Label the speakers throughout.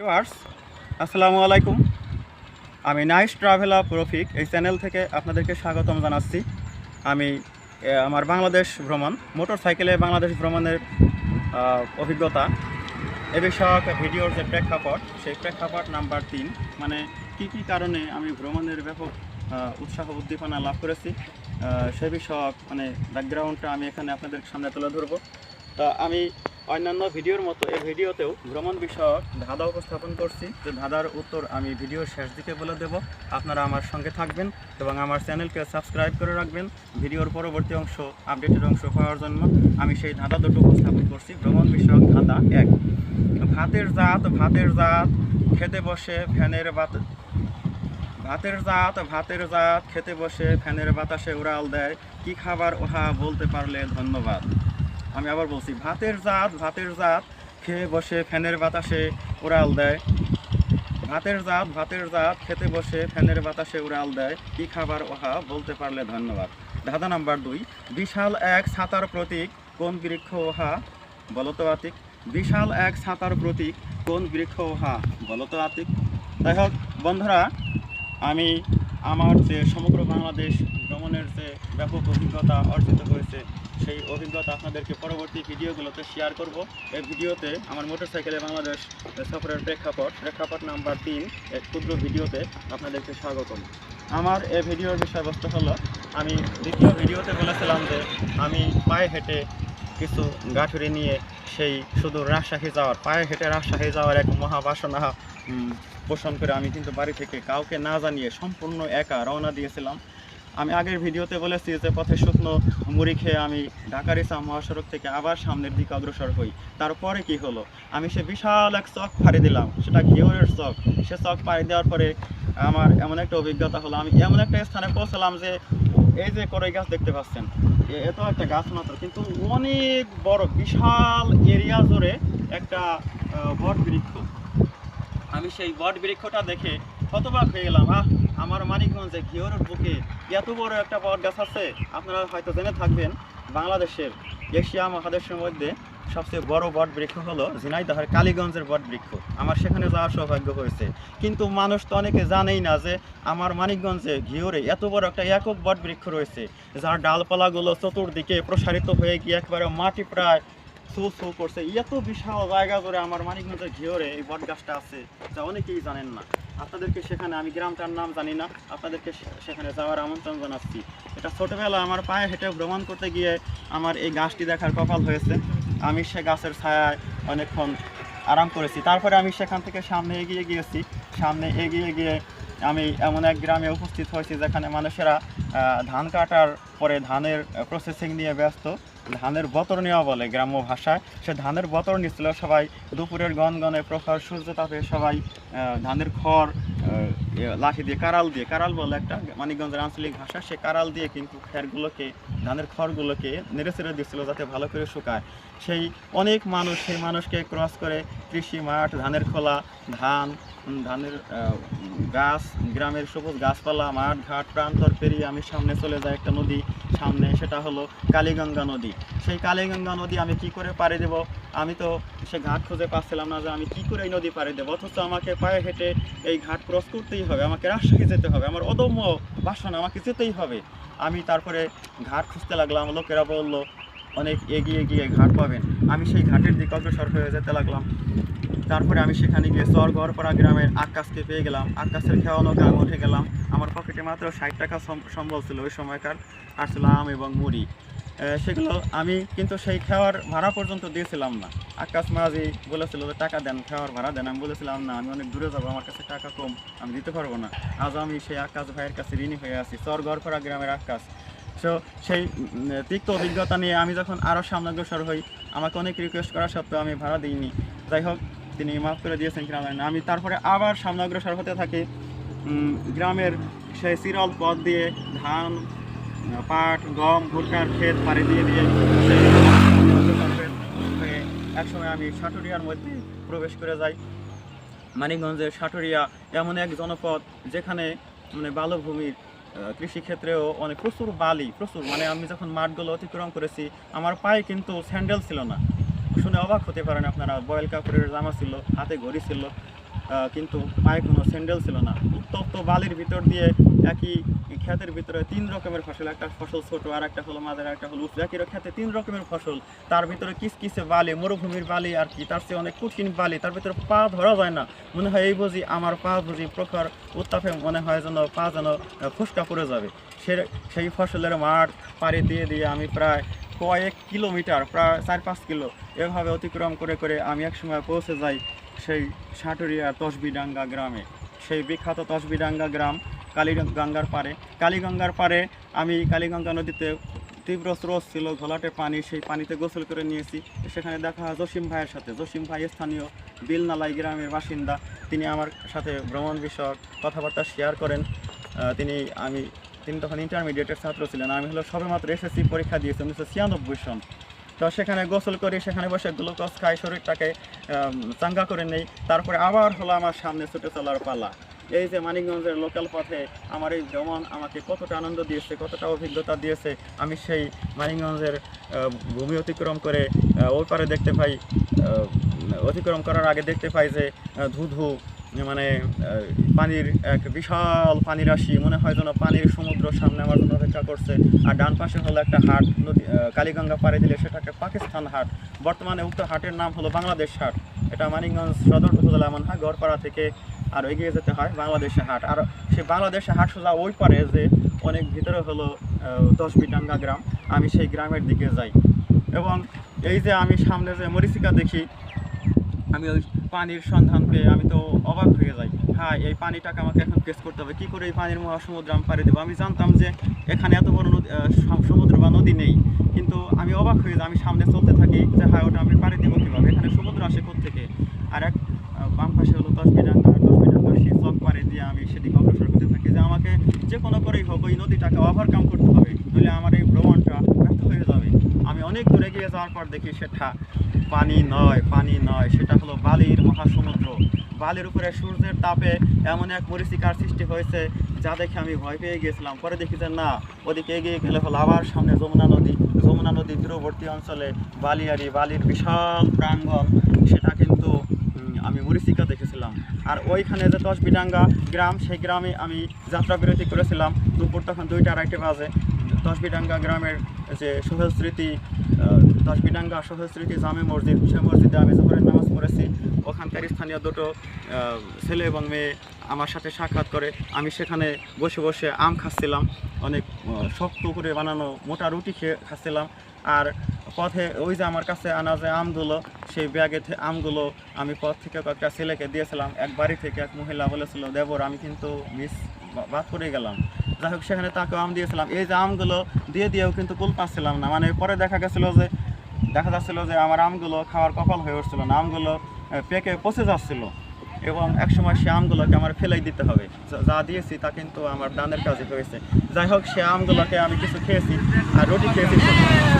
Speaker 1: Viewers, আসসালামু আলাইকুম। আমি নাইস ট্রাভেলার প্রফিক, এই চ্যানেল থেকে আপনাদেরকে স্বাগতম জানাচ্ছি। আমি আমার বাংলাদেশ ভ্রমণ মোটর সাইকেলে বাংলাদেশ ভ্রমণের অভিজ্ঞতা। এ বিষয়ক ভিডিওর যে প্রেক্ষাপট, সেই প্রেক্ষাপট নাম্বার তিন মানে কি কি কারণে আমি ভ্রমণের ব্যাপক উৎসাহ উদ্দীপনা লাভ করেছি সে বিষয়ক মানে ব্যাকগ্রাউন্ডটা আমি এখানে আপনাদের সামনে তুলে ধরবো। তা আমি অন্যান্য ভিডিওর মতো এই ভিডিওতেও ভ্রমণ বিষয়ক ধাঁধা উপস্থাপন করছি। যে ধাঁধার উত্তর আমি ভিডিওর শেষ দিকে বলে দেব। আপনারা আমার সঙ্গে থাকবেন এবং আমার চ্যানেলকে সাবস্ক্রাইব করে রাখবেন। ভিডিওর পরবর্তী অংশ, আপডেটের অংশ পাওয়ার জন্য আমি সেই ধাঁধা দুটো উপস্থাপন করছি। ভ্রমণ বিষয়ক ধাঁধা এক। ভাতের জাত ভাতের জাত, খেতে বসে ফ্যানের বাত ভাতের জাত ভাতের জাত, খেতে বসে ফ্যানের বাতাসে উড়াল দেয়। কি খাবার ওহা বলতে পারলে ধন্যবাদ। আমি আবার বলছি, ভাতের জাত ভাতের জাত, খেয়ে বসে ফ্যানের বাতাসে উড়াল দেয়। ভাতের জাত ভাতের জাত, খেতে বসে ফ্যানের বাতাসে উড়াল দেয়। কি খাবার ওহা, বলতে পারলে ধন্যবাদ। ধাঁধা নাম্বার দুই, বিশাল এক ছাতার প্রতীক কোন বৃক্ষ ওহা বলতো আতিক। বিশাল এক ছাতার প্রতীক কোন বৃক্ষ ওহা বলতো আতিক। যাই হোক, বন্ধুরা, আমি আমার যে সমগ্র বাংলাদেশ ভ্রমণের যে ব্যাপক অভিজ্ঞতা অর্জিত হয়েছে, সেই অভিজ্ঞতা আপনাদেরকে পরবর্তী ভিডিওগুলোতে শেয়ার করব। এই ভিডিওতে আমার মোটরসাইকেলে বাংলাদেশ সফরের প্রেক্ষাপট প্রেক্ষাপট নাম্বার তিন, এক ক্ষুদ্র ভিডিওতে আপনাদেরকে স্বাগতম। আমার এই ভিডিওর বিষয়বস্তু হলো, আমি দ্বিতীয় ভিডিওতে বলেছিলাম যে আমি পায়ে হেঁটে কিছু গাঠুরি নিয়ে সেই শুধু রাজশাহী যাওয়ার, পায়ে হেঁটে রাজশাহী যাওয়ার এক মহাবাসনা পোষণ করে আমি কিন্তু বাড়ি থেকে কাউকে না জানিয়ে সম্পূর্ণ একা রওনা দিয়েছিলাম। আমি আগের ভিডিওতে বলেছি যে পথে শুকনো মুড়ি খেয়ে আমি ঢাকার ইসলাম মহাসড়ক থেকে আবার সামনের দিকে অগ্রসর হই। তারপরে কি হলো? আমি সে বিশাল এক চক ফাড়ি দিলাম। সেটা ঘিওরের চক। সে চক পাড়ি দেওয়ার পরে আমার এমন একটা অভিজ্ঞতা হলো। আমি এমন একটা স্থানে পৌঁছলাম যে এই যে করই গাছ দেখতে পাচ্ছেন এত একটা গাছ মাত্র। কিন্তু অনেক বড়, বিশাল এরিয়া জুড়ে একটা বট বৃক্ষ। আমি সেই বট বৃক্ষটা দেখে হতবাক হয়ে গেলাম। আহ, আমার মানিকগঞ্জে ঘিওর বুকে এত বড় একটা বট গাছ আছে, আপনারা হয়তো জেনে থাকবেন, বাংলাদেশের এশিয়া মহাদেশের মধ্যে সবচেয়ে বড় বট বৃক্ষ হলো ঝিনাইদহের কালীগঞ্জের বট বৃক্ষ। আমার সেখানে যাওয়ার সৌভাগ্য হয়েছে। কিন্তু মানুষ তো অনেকে জানেই না যে আমার মানিকগঞ্জে ঘিওরে এত বড় একটা একক বট বৃক্ষ রয়েছে, যার ডালপালাগুলো চতুর্দিকে প্রসারিত হয়ে গিয়ে একবারে মাটি প্রায় সু সু করছে। এত বিশাল জায়গা জুড়ে আমার মানিকগঞ্জের ঘিওরে এই বট গাছটা আছে, যা অনেকেই জানেন না। আপনাদেরকে সেখানে আমি গ্রামটার নাম জানি না, আপনাদেরকে সেখানে যাওয়ার আমন্ত্রণ জানাচ্ছি। এটা ছোটোবেলা আমার পায়ে হেঁটে ভ্রমণ করতে গিয়ে আমার এই গাছটি দেখার কপাল হয়েছে। আমি সে গাছের ছায়ায় অনেকক্ষণ আরাম করেছি। তারপরে আমি সেখান থেকে সামনে এগিয়ে গিয়েছি। সামনে এগিয়ে গিয়ে আমি এমন এক গ্রামে উপস্থিত হয়েছি যেখানে মানুষেরা ধান কাটার পরে ধানের প্রসেসিং নিয়ে ব্যস্ত। ধানের বতর নেওয়া বলে গ্রাম্য ভাষায়। সে ধানের বতর নিচ্ছিল সবাই। দুপুরের গনগনে প্রখর সূর্য তাপে সবাই ধানের খড় লাঠি দিয়ে কারাল দিয়ে, কারাল বলে একটা মানিকগঞ্জের আঞ্চলিক ভাষা। সে কারাল দিয়ে কিন্তু খেরগুলোকে, ধানের খড়গুলোকে নেড়ে ছেড়ে দিচ্ছিল যাতে ভালো করে শুকায়। সেই অনেক মানুষ, সেই মানুষকে ক্রস করে কৃষি মাঠ, ধানের খোলা, ধান ধানের গাছ, গ্রামের সবুজ গাছপালা, মাঠ, ঘাট, প্রান্তর পেরিয়ে আমি সামনে চলে যাই একটা নদী সামনে, সেটা হলো কালীগঙ্গা নদী। সেই কালীগঙ্গা নদী আমি কি করে পাড়ি দেব? আমি তো সে ঘাট খুঁজে পাচ্ছিলাম না যে আমি কি করে এই নদী পাড়ি দেবো? অথচ আমাকে পায়ে হেঁটে এই ঘাট ক্রস করতেই হবে, আমাকে রাজশাহী যেতে হবে, আমার অদম্য বাসনা আমাকে যেতেই হবে। আমি তারপরে ঘাট খুঁজতে লাগলাম, লোকেরা বলল অনেক এগিয়ে গিয়ে ঘাট পাবেন। আমি সেই ঘাটের দিকে অগ্রসর হয়ে যেতে লাগলাম। তারপরে আমি সেখানে গিয়ে চর গড়পাড়া গ্রামের আকাশকে পেয়ে গেলাম। আকাশের খেয়ানো গান উঠে গেলাম। আমার পকেটে মাত্র ষাট টাকা সম- সম্বল ছিল ওই সময়কার। আর ছিল আম এবং মুড়ি। সেগুলো আমি কিন্তু সেই খাওয়ার ভাড়া পর্যন্ত দিয়েছিলাম না। আকাশ মাঝি বলেছিল যে, টাকা দেন, খাওয়ার ভাড়া দেন। আমি বলেছিলাম, না, আমি অনেক দূরে যাব, আমার কাছে টাকা কম, আমি দিতে পারব না। আজ আমি সেই আকাশ ভাইয়ের কাছে ঋণী হয়ে আছি। চর গড়পাড়া গ্রামের আকাশ। সো সেই তিক্ত অভিজ্ঞতা নিয়ে আমি যখন আরও সামনে অগ্রসর হই, আমাকে অনেক রিকোয়েস্ট করা সত্ত্বেও আমি ভাড়া দিইনি। যাই হোক, তিনি মাফ করে দিয়েছেন কিনা না। আমি তারপরে আবার সামনে অগ্রসর হতে থাকি। গ্রামের সেই চিরল পথ দিয়ে ধান, পাট, গম, ভুট্টার ক্ষেত পাড়ি দিয়ে দিয়ে একসময় আমি সাটুরিয়ার মধ্যে প্রবেশ করে যাই। মানিকগঞ্জের সাটুরিয়া এমন এক জনপদ যেখানে মানে বালভূমির কৃষিক্ষেত্রেও অনেক প্রচুর বালি, প্রচুর। মানে আমি যখন মাঠগুলো অতিক্রম করেছি, আমার পায়ে কিন্তু স্যান্ডেল ছিল না। শুনে অবাক হতে পারেন আপনারা, বয়েল কাপড়ের জামা ছিল, হাতে ঘড়ি ছিল কিন্তু পায়ে কোনো স্যান্ডেল ছিল না। উত্তপ্ত বালির ভিতর দিয়ে একই ক্ষেতের ভিতরে তিন রকমের ফসল, একটা ফসল ছোট আর একটা হলো আর একটা হলো উঁচু। একই তিন রকমের ফসল, তার ভিতরে কিসকিসে বালি, মরুভূমির বালি আর কি, তার চেয়ে অনেক কঠিন বালি, তার ভিতরে পা ধরা যায় না। মনে হয় এই বুঝি আমার পা বুঝি প্রখর উত্তাপে মনে হয় যেন পা যেন ফুসকা পড়ে যাবে। সে, সেই ফসলের মাঠ পাড়ি দিয়ে দিয়ে আমি প্রায় কয়েক কিলোমিটার, প্রায় চার পাঁচ কিলো এভাবে অতিক্রম করে করে আমি এক সময় পৌঁছে যাই সেই সাটুরিয়ার তসবিডাঙ্গা গ্রামে। সেই বিখ্যাত তসবিডাঙ্গা গ্রাম কালীগঙ্গার পারে কালীগঙ্গার পারে আমি কালীগঙ্গা নদীতে তীব্র স্রোত ছিল ঘোলাটে পানি, সেই পানিতে গোসল করে নিয়েছি। সেখানে দেখা হয় জসিম ভাইয়ের সাথে। জসিম ভাই স্থানীয় বিলনালাই গ্রামের বাসিন্দা। তিনি আমার সাথে ভ্রমণ বিষয়ক কথাবার্তা শেয়ার করেন। তিনি আমি, তিনি তখন ইন্টারমিডিয়েটের ছাত্র ছিলেন। আমি হলো সবেমাত্র এসএসসি পরীক্ষা দিয়েছি, উনিশশো ছিয়ানব্বই সন। তো সেখানে গোসল করি সেখানে বসে গ্লুকোজ খাই, শরীরটাকে চাঙ্গা করে নেই। তারপরে আবার হলো আমার সামনে ছুটে চলার পালা। এই যে মানিকগঞ্জের লোকাল পথে আমার এই ভ্রমণ আমাকে কতটা আনন্দ দিয়েছে, কতটা অভিজ্ঞতা দিয়েছে, আমি সেই মানিকগঞ্জের ভূমি অতিক্রম করে ওই পারে দেখতে পাই অতিক্রম করার আগে দেখতে পাই যে ধু ধু মানে পানির এক বিশাল পানি রাশি, মনে হয় যেন পানির সমুদ্র সামনে আমার জন্য অপেক্ষা করছে। আর ডান পাশে হলো একটা হাট, নদী কালীগঙ্গা পাড়ে দিলে সেটাকে পাকিস্তান হাট, বর্তমানে উক্ত হাটের নাম হলো বাংলাদেশ হাট। এটা মানিকগঞ্জ সদর উপজেলা মানহা গড়পাড়া থেকে আর এগিয়ে যেতে হয় বাংলাদেশে হাট। আর সেই বাংলাদেশে হাট সোজা ওই পারে যে অনেক ভিতরে হলো দশ বিটাঙ্গা গ্রাম। আমি সেই গ্রামের দিকে যাই। এবং এই যে আমি সামনে যে মরিচিকা দেখি, আমি ওই পানির সন্ধান পেয়ে আমি তো অবাক হয়ে যাই। হ্যাঁ এই পানিটাকে আমাকে এখন ফেস করতে হবে। কী করে এই পানির মহাসমুদ্র আমি পাড়ি দেবো? আমি জানতাম যে এখানে এত বড় নদী সমুদ্র বা নদী নেই। কিন্তু আমি অবাক হয়ে যাই, আমি সামনে চলতে থাকি যে হ্যাঁ ওটা আমি পাড়ি দেবো কীভাবে? এখানে সমুদ্র আসে থেকে আর এক বাম পাশে হলো চক পাড়ে দিয়ে আমি সেদিকে অগ্রসর করতে থাকি, যে আমাকে যে কোনো করেই হোক ওই নদীটাকে ওভারকাম করতে হবে, নইলে আমার এই ভ্রমণটা ব্যর্থ হয়ে যাবে। আমি অনেক দূরে গিয়ে যাওয়ার পর দেখি সেটা পানি নয় পানি নয়, সেটা হলো বালির মহাসমুদ্র। বালির উপরে সূর্যের তাপে এমন এক পরিস্থিতির সৃষ্টি হয়েছে, যা দেখে আমি ভয় পেয়ে গেছিলাম পরে দেখি যে না, ওদিকে এগিয়ে গেলে হলো আবার সামনে যমুনা নদী। যমুনা নদীর দূরবর্তী অঞ্চলে বালিয়ারি বালির বিশাল প্রাঙ্গণ, সেটা কিন্তু আমি মরিচিকা দেখেছিলাম। আর ওইখানে যে দশ বিডাঙ্গা গ্রাম সেই গ্রামে আমি যাত্রা বিরতি করেছিলাম। দুপুর তখন দুইটা আড়াইটে বাজে। দশবিডাঙ্গা গ্রামের যে সোহেল স্মৃতি আহ, দশবিডাঙ্গা সোহেল স্মৃতি জামে মসজিদ সে মসজিদে আমি জোহরের নামাজ পড়েছি ওখানকার স্থানীয় দুটো ছেলে এবং মেয়ে আমার সাথে সাক্ষাৎ করে। আমি সেখানে বসে বসে আম খাচ্ছিলাম। অনেক শক্ত করে বানানো মোটা রুটি খেয়ে খাচ্ছিলাম। আর পথে ওই যে আমার কাছে আনা যে আমগুলো, সেই ব্যাগে আমগুলো আমি পথ থেকে কয়েকটা ছেলেকে দিয়েছিলাম। এক বাড়ি থেকে এক মহিলা বলেছিল, দেবর, আমি কিন্তু মিস বাদ করে গেলাম। যাই হোক, সেখানে তাকে আম দিয়েছিলাম। এই যে আমগুলো দিয়ে দিয়েও কিন্তু কুল পাচ্ছিলাম না। মানে পরে দেখা গেছিল যে দেখা যাচ্ছিল যে আমার আমগুলো খাওয়ার কপাল হয়ে উঠছিল না। আমগুলো পেকে পচে যাচ্ছিল। এবং একসময় সে আমগুলোকে আমার ফেলাই দিতে হবে। যা- দিয়েছি তা কিন্তু আমার দানের কাজে হয়েছে। যাই হোক, সে আমগুলোকে আমি কিছু খেয়েছি আর রুটি খেয়েছি।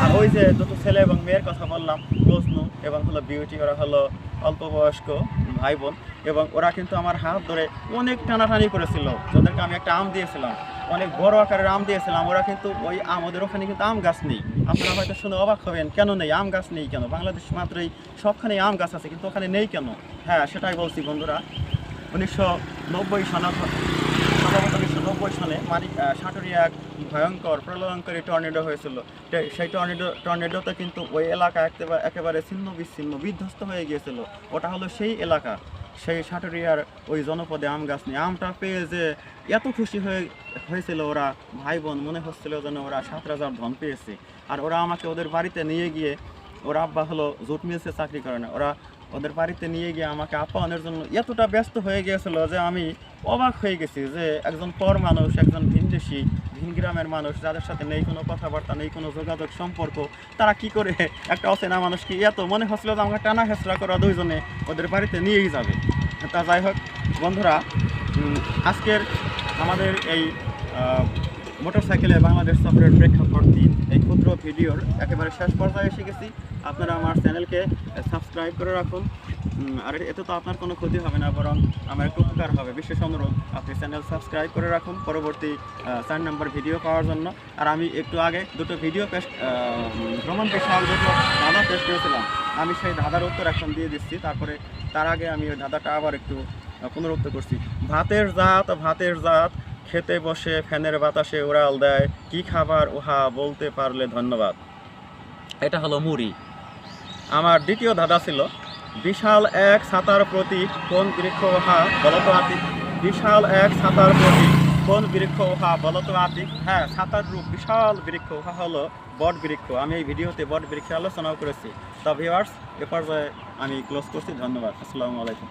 Speaker 1: আর ওই যে দুটো ছেলে এবং মেয়ের কথা বললাম, প্রশ্ন এবং হলো বিউটি ওরা হলো অল্প বয়স্ক। ভাই বোন এবং ওরা কিন্তু আমার হাত ধরে অনেক টানাটানি করেছিল। যাদেরকে আমি একটা আম দিয়েছিলাম। অনেক বড় আকারের আম দিয়েছিলাম। ওরা কিন্তু ওই আমাদের ওখানে কিন্তু আম গাছ নেই। আপনারা হয়তো শুনে অবাক হবেন, কেন নেই? আম গাছ নেই কেন? বাংলাদেশ মাত্রই সবখানে আম গাছ আছে, কিন্তু ওখানে নেই কেন? হ্যাঁ সেটাই বলছি বন্ধুরা। উনিশশো নব্বই সনত সম্ভবত উনিশশো নব্বই সনে মানিক সাটুরিয়া এক ভয়ঙ্কর, প্রলয়ঙ্করী টর্নেডো হয়েছিল। সেই টর্নেডো টর্নেডোতে কিন্তু ওই এলাকা একেবারে একেবারে ছিন্ন বিচ্ছিন্ন বিধ্বস্ত হয়ে গিয়েছিল। ওটা হলো সেই এলাকা। সেই সাটুরিয়ার ওই জনপদে আম গাছ নিয়ে আমটা পেয়ে যে এত খুশি হয়ে, হয়েছিল ওরা, ভাই বোন, মনে হচ্ছিল যেন ওরা সাত রাজার ধন পেয়েছে। আর ওরা আমাকে ওদের বাড়িতে নিয়ে গিয়ে ওরা আব্বা হলো জুট মিলসে চাকরি করে না ওরা ওদের বাড়িতে নিয়ে গিয়ে আমাকে আপ্যায়নের জন্য এতটা ব্যস্ত হয়ে গিয়েছিল যে আমি অবাক হয়ে গেছি যে একজন পর মানুষ, একজন ভিনদেশি ভিন গ্রামের মানুষ যাদের সাথে নেই কোনো কথাবার্তা, নেই কোনো যোগাযোগ সম্পর্ক, তারা কি করে একটা অচেনা মানুষকে এত মনে হচ্ছিল যে আমাকে টানা হেঁচড়া করা দুইজনে ওদের বাড়িতে নিয়েই যাবে? তা যাই হোক, বন্ধুরা আজকের আমাদের এই মোটরসাইকেলে বাংলাদেশ সফরের প্রেক্ষাপট তিন। এই ক্ষুদ্র ভিডিওর একেবারে শেষ পর্যায়ে এসে গেছি। আপনারা আমার চ্যানেলকে সাবস্ক্রাইব করে রাখুন। আর এতে তো আপনার কোনো ক্ষতি হবে না, বরং আমার একটু উপকার হবে। বিশেষ অনুরোধ, আপনি চ্যানেল সাবস্ক্রাইব করে রাখুন পরবর্তী চার নম্বর ভিডিও পাওয়ার জন্য। আর আমি একটু আগে দুটো ভিডিও পেশ ভ্রমণ পেশাল দুটো ধাঁধা পেশ করেছিলাম। আমি সেই ধাঁধার উত্তর এখন দিয়ে দিচ্ছি। তারপরে তার আগে আমি ওই ধাঁধাটা আবার একটু পুনরুক্ত করছি। ভাতের জাত ভাতের জাত। খেতে বসে ফ্যানের বাতাসে উড়াল দেয়, কি খাবার উহা বলতে পারলে ধন্যবাদ। এটা হলো মুড়ি। আমার দ্বিতীয় ধাঁধা ছিল, বিশাল এক ছাতার প্রতীক কোন বৃক্ষ উহা বলতো আতিক? বিশাল এক ছাতার প্রতীক কোন বৃক্ষ উহা বলতো আতিক? হ্যাঁ ছাতার রূপ বিশাল বৃক্ষ উহা হলো বট বৃক্ষ। আমি এই ভিডিওতে বট বৃক্ষের আলোচনাও করেছি। তা ভিওয়ার্স এ পর্যায়ে আমি ক্লোজ করছি। ধন্যবাদ। আসসালামু আলাইকুম।